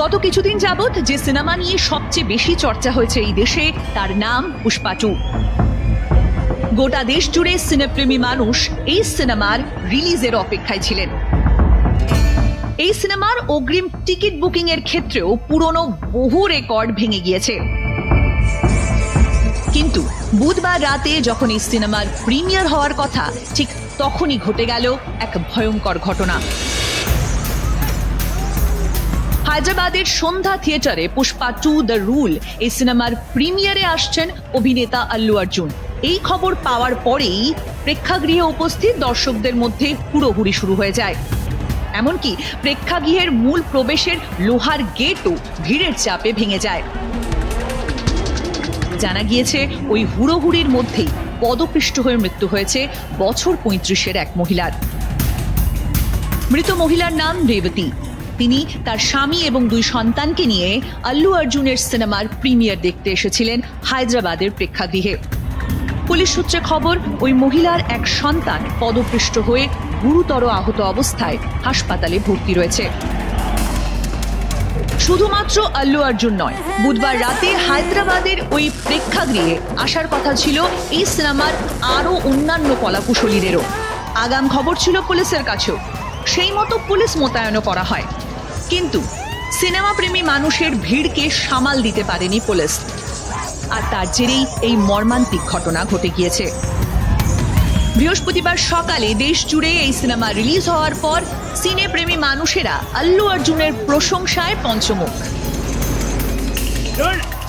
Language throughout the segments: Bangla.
গত কিছুদিন যাবৎ যে সিনেমা নিয়ে সবচেয়ে বেশি চর্চা হয়েছে এই দেশে, তার নাম পুষ্পা টু। গোটা দেশ জুড়ে সিনেপ্রেমী মানুষ এই সিনেমার রিলিজের অপেক্ষায় ছিলেন। এই সিনেমার অগ্রিম টিকিট বুকিং এর ক্ষেত্রেও পুরনো বহু রেকর্ড ভেঙে গিয়েছে। কিন্তু বুধবার রাতে যখন এই সিনেমার প্রিমিয়ার হওয়ার কথা, ঠিক তখনই ঘটে গেল এক ভয়ঙ্কর ঘটনা। হায়দ্রাবাদের সন্ধ্যা থিয়েটারে পুষ্পা টু দ্য রুল এই সিনেমার প্রিমিয়ারে আসছেন অভিনেতা আল্লু অর্জুন। এই খবর পাওয়ার পরেই প্রেক্ষাগৃহে উপস্থিত দর্শকদের মধ্যে হুড়োহুড়ি শুরু হয়ে যায়। এমনকি প্রেক্ষাগৃহের মূল প্রবেশের লোহার গেটও ভিড়ের চাপে ভেঙে যায়। জানা গিয়েছে, ওই হুড়োহুড়ির মধ্যেই পদপৃষ্ট হয়ে মৃত্যু হয়েছে বছর পঁয়ত্রিশের এক মহিলার। মৃত মহিলার নাম রেবতী। তিনি তার স্বামী এবং দুই সন্তানকে নিয়ে আল্লু অর্জুনের সিনেমার প্রিমিয়ার দেখতে এসেছিলেন হায়দ্রাবাদের প্রেক্ষাগৃহে। পুলিশ সূত্রে খবর, ওই মহিলার এক সন্তান পদপৃষ্ট হয়ে গুরুতর আহত অবস্থায় হাসপাতালে ভর্তি রয়েছে। শুধুমাত্র আল্লু অর্জুন নয়, বুধবার রাতে হায়দ্রাবাদের ওই প্রেক্ষাগৃহে আসার কথা ছিল এই সিনেমার আরও অন্যান্য কলাকুশলীদেরও। আগাম খবর ছিল পুলিশের কাছেও। সেই মতো পুলিশ মোতায়েনও করা হয়। কিন্তু সিনেমা প্রেমী মানুষের ভিড়কে সামাল দিতে পারেনি পুলিশ। আর তার জেরেই এই মর্মান্তিক ঘটনা ঘটে গিয়েছে। বৃহস্পতিবার সকালে দেশ জুড়ে এই সিনেমা রিলিজ হওয়ার পর সিনে প্রেমী মানুষেরা আল্লু অর্জুনের প্রশংসায় পঞ্চমুখ।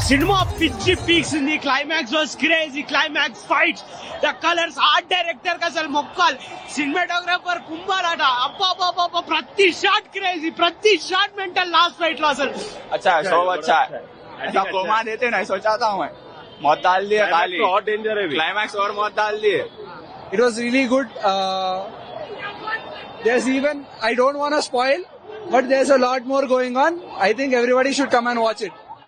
Cinema pitchy peaks in the climax was crazy. Climax fights, the colors, art director का सल मोक्कल, cinematographer अब्बा अब्बा अब्बा अब्बा प्रति शॉट crazy, प्रति शॉट मेंटल लास्ट फाइट ला सर. अच्छा है सब अच्छा है ऐसा कोमा देते नहीं सोचा था मैं मौत डाल दिए खाली और डेंजर है क्लाइमैक्स और मौत डाल दिए It was really good. Uh, there's even, I don't want to spoil, but there's a lot more going on. I think everybody should come and watch it.